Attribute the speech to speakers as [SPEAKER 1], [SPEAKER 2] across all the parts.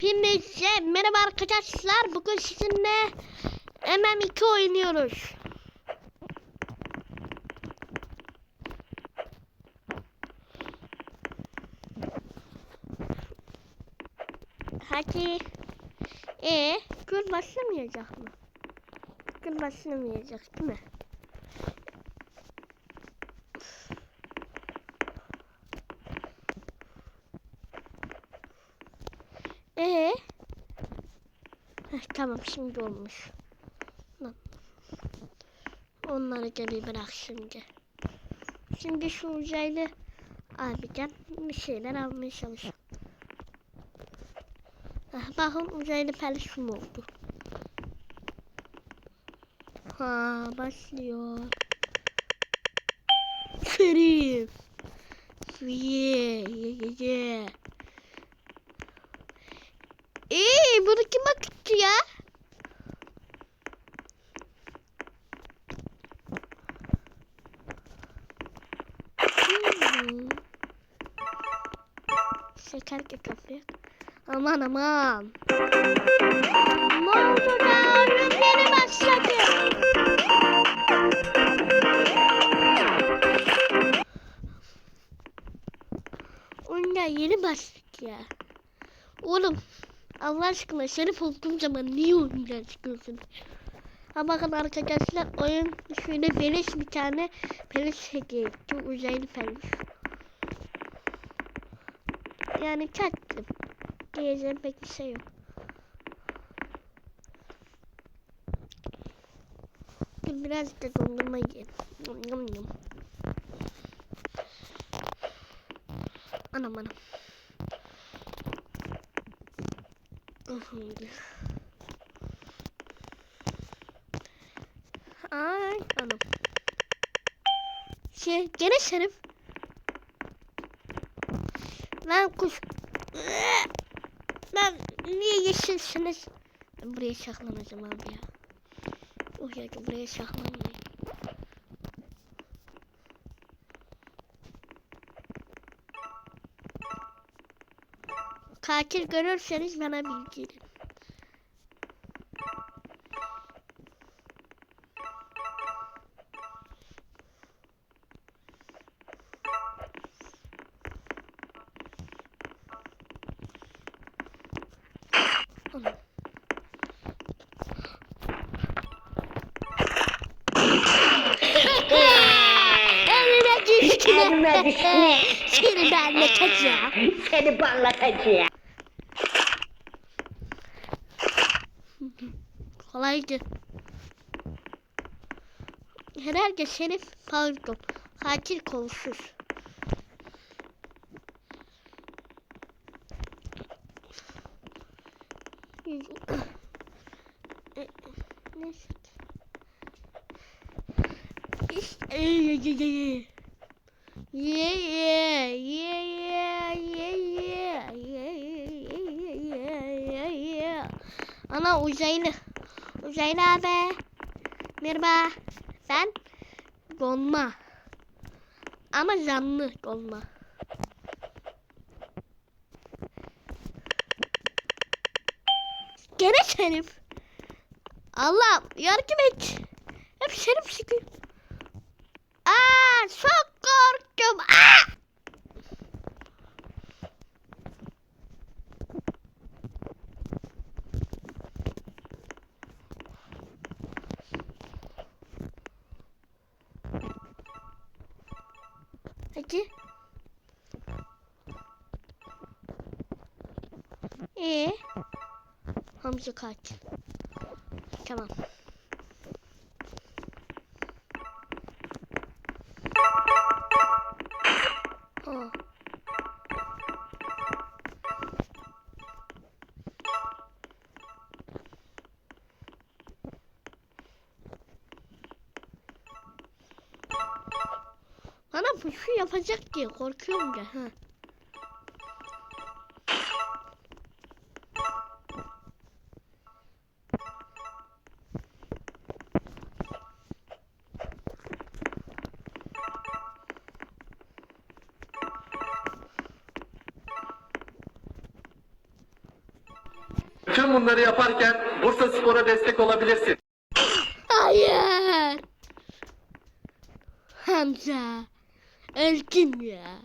[SPEAKER 1] Hepinize merhaba arkadaşlar. Bugün sizinle MM2 oynuyoruz. Hadi. E gün başlamayacak mı? Gün başlamayacak değil mi? Ee? Tamam şimdi olmuş. Lan. Onları geri bırak şimdi. Şimdi şu uzaylı abiden bir şeyler almaya çalışalım. Heh, bakın uzaylı peluşum oldu. Ha başlıyor. Şerif. Ye ye ye ye. İyi bunu kim akıttı Aman aman. Da yeni başladı. Oyunda yeni başladık ya. Oğlum Allah aşkına şerif olduğum zaman niye oyundan çıkıyorsun? Ha bakın arkadaşlar oyun şöyle beleş bir tane peluş hediye etti. Uzaylı peluş. Yani tatlım. Diyeceğim pek bir şey yok. Dur biraz da dondurma yiyelim. Yum yum yum. Anam anam. Ay anam. Şey gene şerif. Lan kuş. Lan niye yeşilsiniz? Ben buraya saklanacağım abi ya. Oh ya buraya saklanmayayım. Katil görürseniz bana bildirin. Düştü. Seni ben anlatacağım.
[SPEAKER 2] Seni parlatacağım.
[SPEAKER 1] Kolaydı. Herhalde Şerif pardon. Katil kolsuz. Neyse. İşte. Ye ye ye. Ye ye ye ye ye ye ye ye ye Ana uzaylı. Uzaylı abi. Merhaba. Ben Gonma. Ama canlı Gonma. Gene Şerif. Allah yardım et. Hep Şerif çıkıyor. Aa çok korktum. Aa! Hadi. Ee, Hamza kaç? Tamam. Bu şu yapacak diye korkuyorum da. Ha.
[SPEAKER 2] Tüm bunları yaparken Bursa Spor'a destek olabilirsin.
[SPEAKER 1] Hayır. Hamza. Öldüm ya.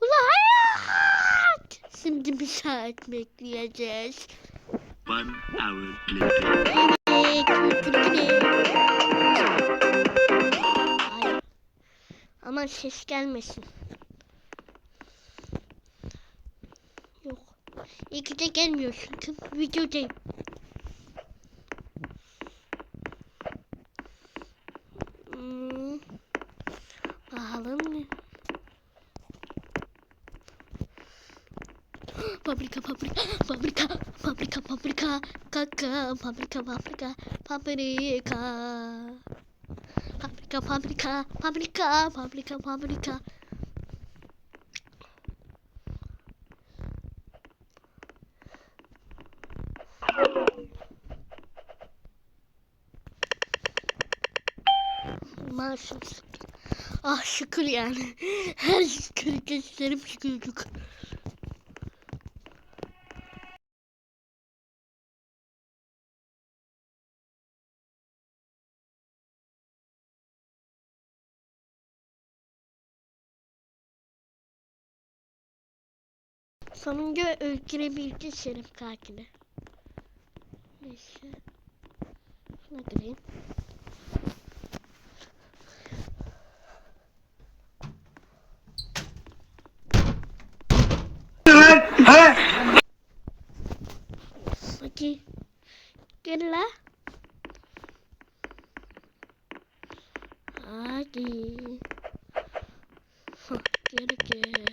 [SPEAKER 1] Ulan hayat. Şimdi bir saat bekleyeceğiz.
[SPEAKER 3] One hour later.
[SPEAKER 1] Evet. Aman ses gelmesin. Yok. İyi ki de gelmiyorsun. Çünkü videodayım. Fabrika fabrika fabrika fabrika fabrika kaka fabrika fabrika fabrika fabrika fabrika fabrika fabrika fabrika Maaşım. Ah şükür yani. Her şükür gözlerim şükürcük. Sonunda öldürebildi Şerif katili. Neyse. Şuna gireyim. Hadi. Gel la. Hadi. Hah, Geri gel.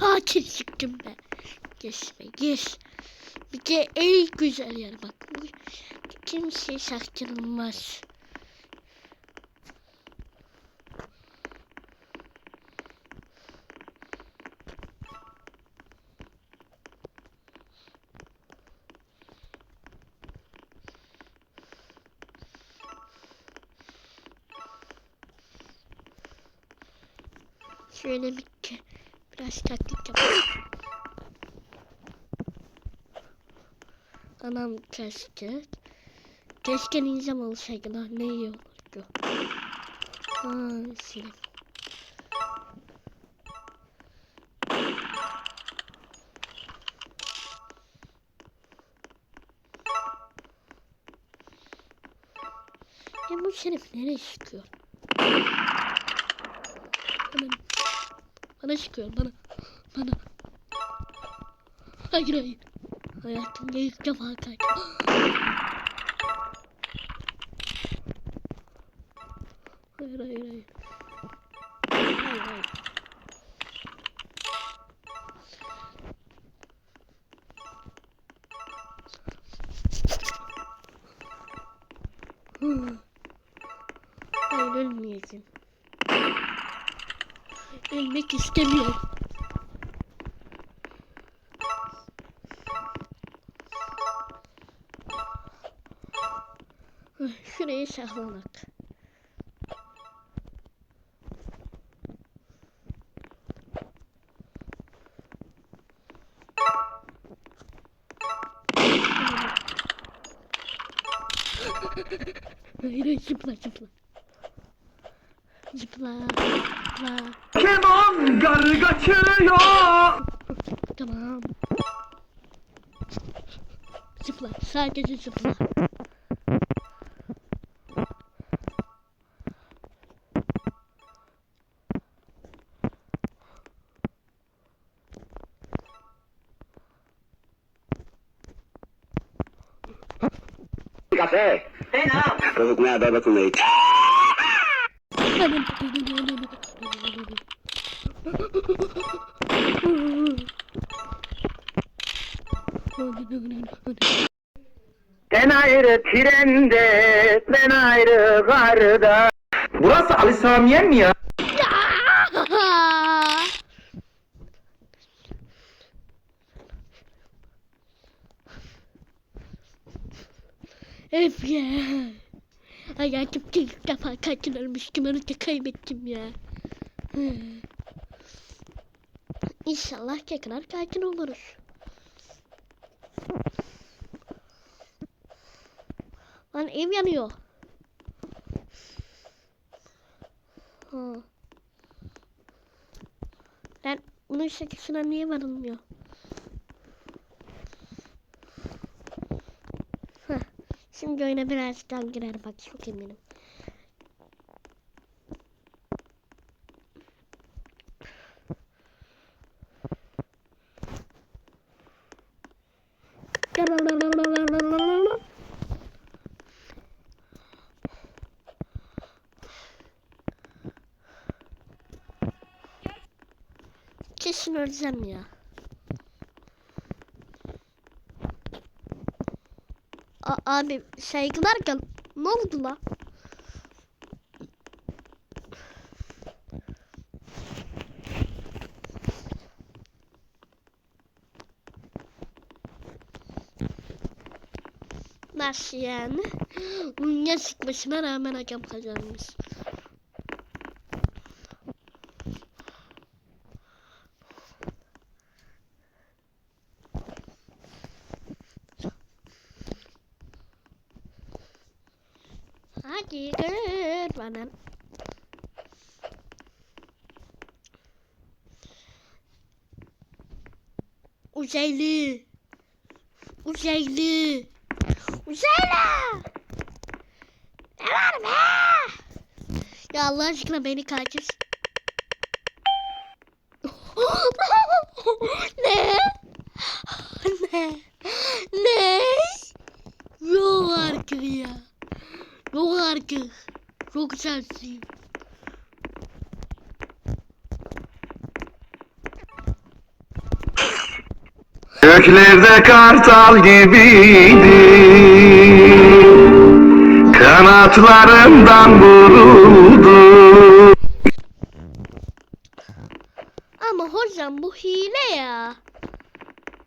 [SPEAKER 1] Katil çıktım be. Geçme geç. Bir de en güzel yer bak. Kimse saklanmaz. Şöyle bir biraz taktik yapalım. Anam keşke. Keşke nizam olsaydı lan ne iyi olurdu. Aa, silim. Ya bu şerif nereye çıkıyor? Bana, bana çıkıyor bana. Bana. Hayır hayır. Hayatımda ilk defa kaçtım. Hayır hayır hayır. Hayır hayır. Hayır ölmeyeceksin. Ölmek istemiyorum. Şuraya saklanak. Hayır hayır zıpla zıpla. Zıpla zıpla.
[SPEAKER 2] Keman gar kaçıyor.
[SPEAKER 1] Tamam. Zıpla sadece zıpla.
[SPEAKER 4] kafe. Kavukmaya baba kullayık.
[SPEAKER 5] Ben ayrı trende, ben ayrı garda.
[SPEAKER 2] Burası Ali Samiyen mi ya?
[SPEAKER 1] Öfke. Hayatımda ilk defa kaçırılmıştım. Onu da kaybettim ya. İnşallah tekrar kakin oluruz. Lan ev yanıyor. Ha. Ben bunun şakasına niye varılmıyor? Şimdi oyuna birazdan girer bak çok eminim. Kesin öleceğim ya. Abi saygılar gel. Ne oldu la? Nasıl yani? Dünya sıkmasına rağmen hakem kazanmış. Hadi bana. Uzaylı. Uzaylı. Uzaylı. Ne var be? Ya Allah aşkına beni kaçır. ne? Ne? Ne? Yok artık ya. Yok artık. Çok sensin.
[SPEAKER 5] Göklerde kartal gibiydi Kanatlarımdan vuruldu
[SPEAKER 1] Ama hocam bu hile ya.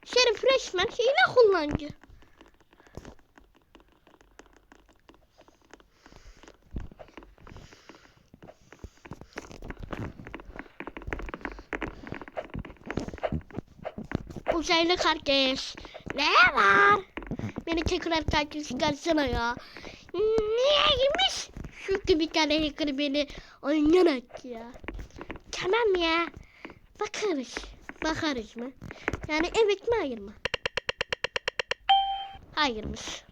[SPEAKER 1] Şerif resmen hile kullanıcı. Uzaylı kardeş. Ne var? Beni tekrar takip çıkarsana ya. Niyeymiş? Gibi bir tane hacker beni oynayarak ya. Tamam ya. Bakarız. Bakarız mı? Yani evet mi hayır mı? Hayırmış.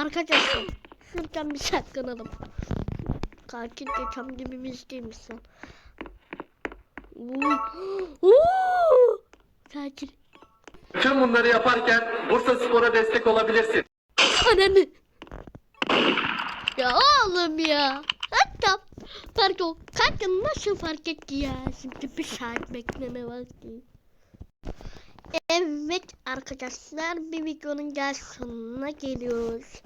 [SPEAKER 1] Arkadaşlar şuradan bir saklanalım. Katil biz değilmiş lan. Uy. Uuu. Katil.
[SPEAKER 2] Tüm bunları yaparken Bursa Spor'a destek olabilirsin.
[SPEAKER 1] Ananı. Ya oğlum ya. Hatta pardon katil nasıl fark etti ya? Şimdi bir saat bekleme vakti. Evet arkadaşlar bir videonun gel sonuna geliyoruz.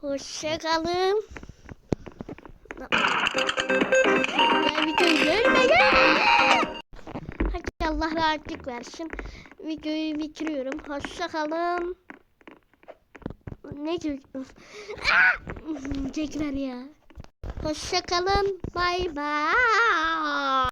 [SPEAKER 1] Hoşçakalın. Videoyu bölmeyin. Hadi Allah rahatlık versin. Videoyu bitiriyorum. Hoşçakalın. Ne diyorsun? Ah! Tekrar ya. Hoşçakalın. Bay bay.